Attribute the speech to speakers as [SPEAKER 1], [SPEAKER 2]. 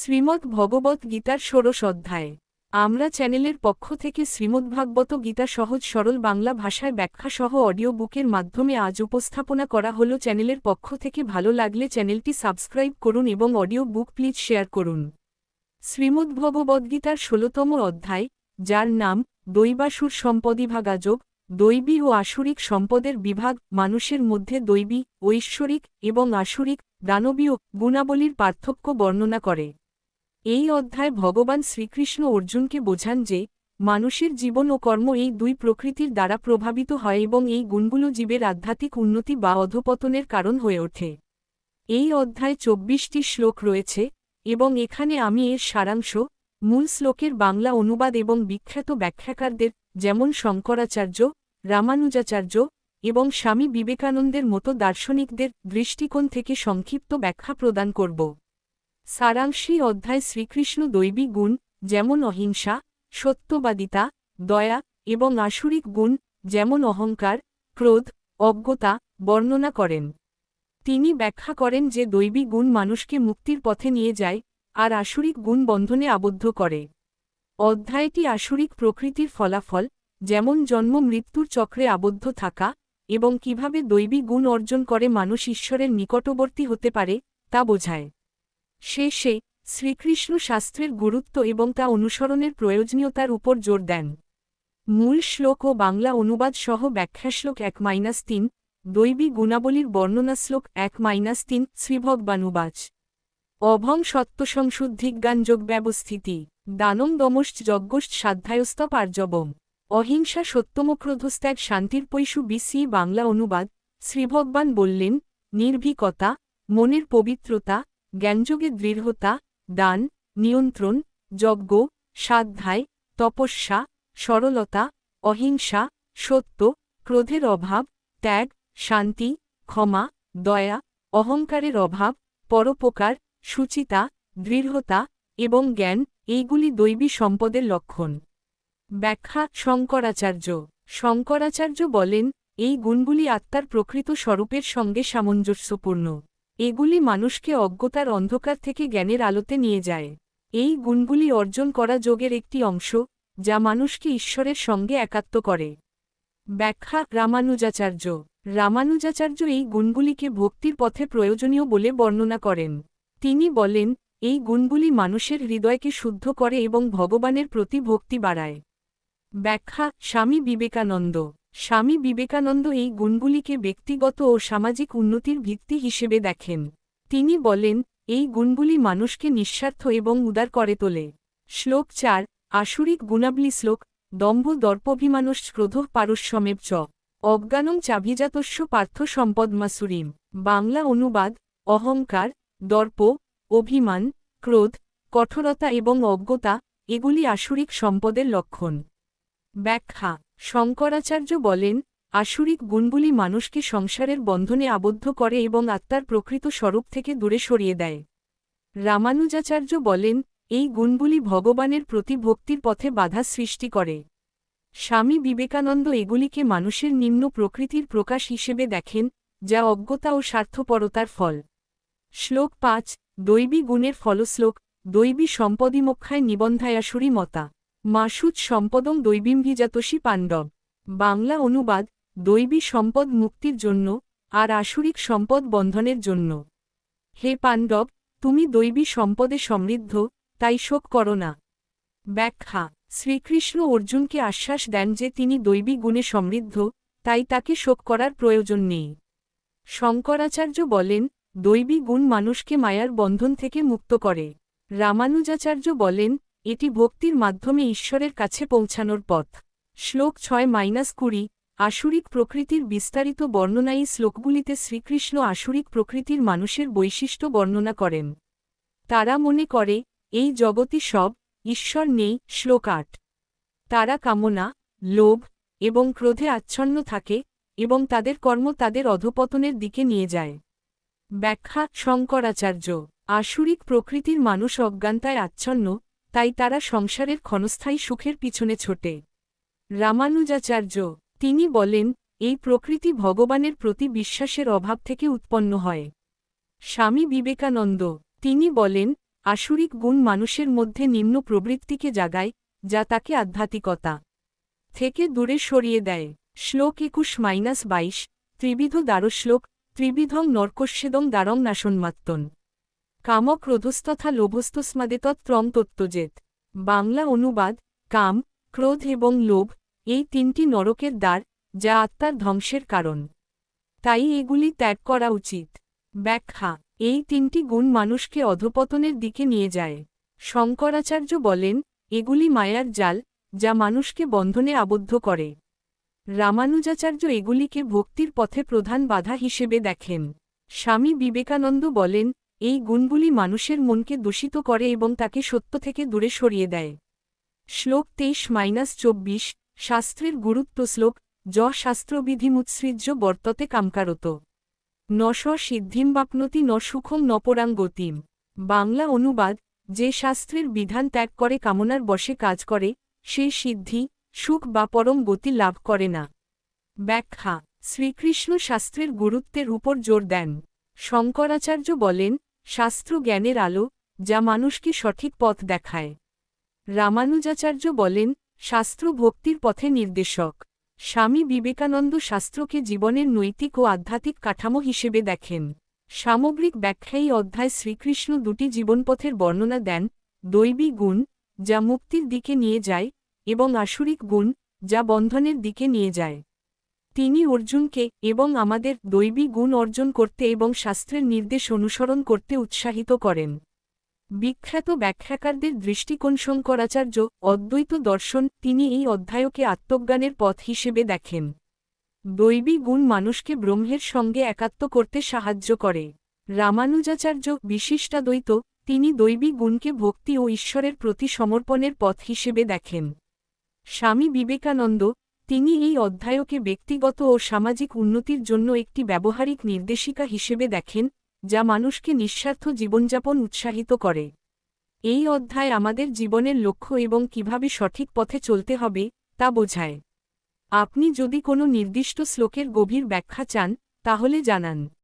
[SPEAKER 1] শ্রীমদ্ ভগবত গীতার ষোড়শ অধ্যায়। আমরা চ্যানেলের পক্ষ থেকে শ্রীমদ্ভাগবত গীতা সহজ সরল বাংলা ভাষায় ব্যাখ্যা সহ অডিও বুকের মাধ্যমে আজ উপস্থাপনা করা হল। চ্যানেলের পক্ষ থেকে ভালো লাগলে চ্যানেলটি সাবস্ক্রাইব করুন এবং অডিও বুক প্লিজ শেয়ার করুন। শ্রীমদ্ভগবদ্গীতার ষোলতম অধ্যায়, যার নাম, দৈবাসুর সম্পদিভাগাযোগ দৈবী ও আসুরিক সম্পদের বিভাগ, মানুষের মধ্যে দৈবী, ঐশ্বরিক এবং আসুরিক দানবীয় গুণাবলীর পার্থক্য বর্ণনা করে। এই অধ্যায় ভগবান শ্রীকৃষ্ণ অর্জুনকে বোঝান যে, মানুষের জীবন ও কর্ম এই দুই প্রকৃতির দ্বারা প্রভাবিত হয় এবং এই গুণগুলো জীবের আধ্যাত্মিক উন্নতি বা অধপতনের কারণ হয়ে ওঠে। এই অধ্যায় চব্বিশটি শ্লোক রয়েছে, এবং এখানে আমি এর সারাংশ, মূল শ্লোকের বাংলা অনুবাদ এবং বিখ্যাত ব্যাখ্যাকারদের, যেমন শঙ্করাচার্য, রামানুজাচার্য, এবং স্বামী বিবেকানন্দের মতো দার্শনিকদের দৃষ্টিকোণ থেকে সংক্ষিপ্ত ব্যাখ্যা প্রদান করব। সারাংশী অধ্যায় শ্রীকৃষ্ণ দৈবী গুণ, যেমন অহিংসা, সত্যবাদিতা, দয়া এবং আসুরিক গুণ, যেমন অহংকার, ক্রোধ, অজ্ঞতা বর্ণনা করেন। তিনি ব্যাখ্যা করেন যে দৈবী গুণ মানুষকে মুক্তির পথে নিয়ে যায় আর আসুরিক গুণ বন্ধনে আবদ্ধ করে। অধ্যায়টি আসুরিক প্রকৃতির ফলাফল, যেমন জন্ম মৃত্যুর চক্রে আবদ্ধ থাকা এবং কীভাবে দৈবী গুণ অর্জন করে মানুষ ঈশ্বরের নিকটবর্তী হতে পারে, তা বোঝায়। শেষে শ্রীকৃষ্ণ শাস্ত্রের গুরুত্ব এবং তা অনুসরণের প্রয়োজনীয়তার উপর জোর দেন। মূল শ্লোক ও বাংলা অনুবাদ সহ ব্যাখ্যাশ্লোক এক মাইনাস তিন, দৈবী গুণাবলীর বর্ণনা শ্লোক এক মাইনাস তিন, শ্রীভগবানুবাচ। অভং সত্যসংশুদ্ধিজ্ঞান যোগ ব্যবস্থিতি দানম দমশ্চ যজ্ঞশ্চ সাধ্যায়স্ত পার্যবম। অহিংসা সত্যমক্রোধস্ত্যাগ শান্তির পৈশু বিসি বাংলা অনুবাদ, শ্রীভগবান বললেন, নির্ভীকতা, মনের পবিত্রতা জ্ঞানযোগে দৃঢ়তা, দান, নিয়ন্ত্রণ, যজ্ঞ, সাধ্যায়, তপস্যা, সরলতা, অহিংসা, সত্য, ক্রোধের অভাব, ত্যাগ, শান্তি, ক্ষমা, দয়া, অহংকারের অভাব, পরোপকার, সুচিতা, দৃঢ়তা এবং জ্ঞান, এইগুলি দৈবী সম্পদের লক্ষণ। ব্যাখ্যা শঙ্করাচার্য। শঙ্করাচার্য বলেন, এই গুণগুলি আত্মার প্রকৃত স্বরূপের সঙ্গে সামঞ্জস্যপূর্ণ। এগুলি মানুষকে অজ্ঞতার অন্ধকার থেকে জ্ঞানের আলোতে নিয়ে যায়। এই গুণগুলি অর্জন করা যোগের একটি অংশ, যা মানুষকে ঈশ্বরের সঙ্গে একাত্ম করে। ব্যাখ্যা, রামানুজাচার্য। রামানুজাচার্য এই গুণগুলিকে ভক্তির পথে প্রয়োজনীয় বলে বর্ণনা করেন। তিনি বলেন, এই গুণগুলি মানুষের হৃদয়কে শুদ্ধ করে এবং ভগবানের প্রতি ভক্তি বাড়ায়। ব্যাখ্যা, স্বামী বিবেকানন্দ। স্বামী বিবেকানন্দ এই গুণগুলিকে ব্যক্তিগত ও সামাজিক উন্নতির ভিত্তি হিসেবে দেখেন। তিনি বলেন, এই গুণগুলি মানুষকে নিঃস্বার্থ এবং উদার করে তোলে। শ্লোক চার, আসুরিক গুণাবলী শ্লোক, দম্ভ দর্পভিমানশ্চ ক্রোধ পারস্যমেব চ। অজ্ঞানং চাভিজাতস্য পার্থ সম্পদমাসুরিম। বাংলা অনুবাদ, অহংকার, দর্প, অভিমান, ক্রোধ, কঠোরতা এবং অজ্ঞতা, এগুলি আসুরিক সম্পদের লক্ষণ। ব্যাখ্যা শঙ্করাচার্য বলেন, আসুরিক গুণগুলি মানুষকে সংসারের বন্ধনে আবদ্ধ করে এবং আত্মার প্রকৃত স্বরূপ থেকে দূরে সরিয়ে দেয়। রামানুজাচার্য বলেন, এই গুণগুলি ভগবানের প্রতি ভক্তির পথে বাধা সৃষ্টি করে। স্বামী বিবেকানন্দ এগুলিকে মানুষের নিম্ন প্রকৃতির প্রকাশ হিসেবে দেখেন, যা অজ্ঞতা ও স্বার্থপরতার ফল। শ্লোক পাঁচ, দৈবী গুণের ফলশ্লোক দৈবী সম্পদিমক্ষায় নিবন্ধায়াসুরী মতা মাসুদ সম্পদং দৈবীম্ভিজাতসী পাণ্ডব। বাংলা অনুবাদ, দৈবী সম্পদ মুক্তির জন্য আর আসুরিক সম্পদ বন্ধনের জন্য। হে পাণ্ডব, তুমি দৈবী সম্পদে সমৃদ্ধ, তাই শোক করো না। ব্যাখ্যা, শ্রীকৃষ্ণ অর্জুনকে আশ্বাস দেন যে তিনি দৈবী গুণে সমৃদ্ধ, তাই তাকে শোক করার প্রয়োজন নেই। শঙ্করাচার্য বলেন, দৈবী গুণ মানুষকে মায়ার বন্ধন থেকে মুক্ত করে। রামানুজাচার্য বলেন এটি ভক্তির মাধ্যমে ঈশ্বরের কাছে পৌঁছানোর পথ। শ্লোক ছয় মাইনাস কুড়ি, আসুরিক প্রকৃতির বিস্তারিত বর্ণনায়ী শ্লোকগুলিতে শ্রীকৃষ্ণ আসুরিক প্রকৃতির মানুষের বৈশিষ্ট্য বর্ণনা করেন। তারা মনে করে, এই জগতি সব, ঈশ্বর নেই, শ্লোক আট। তারা কামনা, লোভ এবং ক্রোধে আচ্ছন্ন থাকে এবং তাদের কর্ম তাদের অধপতনের দিকে নিয়ে যায়। ব্যাখ্যা, শঙ্করাচার্য। আসুরিক প্রকৃতির মানুষ অজ্ঞানতায় আচ্ছন্ন তাই তারা সংসারের ক্ষণস্থায়ী সুখের পিছনে ছোটে। রামানুজাচার্য, তিনি বলেন, এই প্রকৃতি ভগবানের প্রতি বিশ্বাসের অভাব থেকে উৎপন্ন হয়। স্বামী বিবেকানন্দ, তিনি বলেন, আসুরিক গুণ মানুষের মধ্যে নিম্ন প্রবৃত্তিকে জাগায়, যা তাকে আধ্যাত্মিকতা থেকে দূরে সরিয়ে দেয়। শ্লোক একুশ মাইনাস বাইশ, ত্রিবিধ দ্বারশ্লোক, ত্রিবিধং নর্কস্যেদং দ্বারং নাশন্মাত্তন। কামক্রোধস্তথা লোভস্তস্মাদেতত্রং তত্ত্বজেত বাংলা অনুবাদ, কাম, ক্রোধ এবং লোভ, এই তিনটি নরকের দ্বার, যা আত্মার ধ্বংসের কারণ। তাই এগুলি ত্যাগ করা উচিত। ব্যাখ্যা, এই তিনটি গুণ মানুষকে অধপতনের দিকে নিয়ে যায়। শঙ্করাচার্য বলেন, এগুলি মায়ার জাল, যা মানুষকে বন্ধনে আবদ্ধ করে। রামানুজাচার্য এগুলিকে ভক্তির পথে প্রধান বাধা হিসেবে দেখেন। স্বামী বিবেকানন্দ বলেন এই গুণগুলি মানুষের মনকে দূষিত করে এবং তাকে সত্য থেকে দূরে সরিয়ে দেয়। শ্লোক তেইশ মাইনাস চব্বিশ, শাস্ত্রের গুরুত্ব শ্লোক, য শাস্ত্রবিধিমুৎসৃজ্য বর্ততে কামকারত। নশ সিদ্ধিম বাপ্নতি ন নপরাং গতিম বাংলা অনুবাদ, যে শাস্ত্রের বিধান ত্যাগ করে কামনার বশে কাজ করে, সে সিদ্ধি, সুখ বা পরম গতি লাভ করে না। ব্যাখ্যা, শ্রীকৃষ্ণ শাস্ত্রের গুরুত্বের উপর জোর দেন। শঙ্করাচার্য বলেন শাস্ত্র জ্ঞানের আলো, যা মানুষকে সঠিক পথ দেখায়। রামানুজাচার্য বলেন, শাস্ত্র ভক্তির পথে নির্দেশক। স্বামী বিবেকানন্দ শাস্ত্রকে জীবনের নৈতিক ও আধ্যাত্মিক কাঠামো হিসেবে দেখেন। সামগ্রিক ব্যাখ্যায়ী অধ্যায় শ্রীকৃষ্ণ দুটি জীবনপথের বর্ণনা দেন, দৈবী গুণ, যা মুক্তির দিকে নিয়ে যায়, এবং আসুরিক গুণ, যা বন্ধনের দিকে নিয়ে যায়। তিনি অর্জুনকে এবং আমাদের দৈবী গুণ অর্জন করতে এবং শাস্ত্রের নির্দেশ অনুসরণ করতে উৎসাহিত করেন। বিখ্যাত ব্যাখ্যাকারদের দৃষ্টিকোণ শঙ্করাচার্য অদ্বৈত দর্শন তিনি এই অধ্যায়কে আত্মজ্ঞানের পথ হিসেবে দেখেন। দৈবী গুণ মানুষকে ব্রহ্মের সঙ্গে একাত্ম করতে সাহায্য করে। রামানুজাচার্য বিশিষ্টাদ্বৈত তিনি দৈবী গুণকে ভক্তি ও ঈশ্বরের প্রতি সমর্পণের পথ হিসেবে দেখেন। স্বামী বিবেকানন্দ তিনি এই অধ্যায়কে ব্যক্তিগত ও সামাজিক উন্নতির জন্য একটি ব্যবহারিক নির্দেশিকা হিসেবে দেখেন, যা মানুষকে নিঃস্বার্থ জীবনযাপন উৎসাহিত করে। এই অধ্যায় আমাদের জীবনের লক্ষ্য এবং কীভাবে সঠিক পথে চলতে হবে, তা বোঝায়। আপনি যদি কোনো নির্দিষ্ট শ্লোকের গভীর ব্যাখ্যা চান, তাহলে জানান।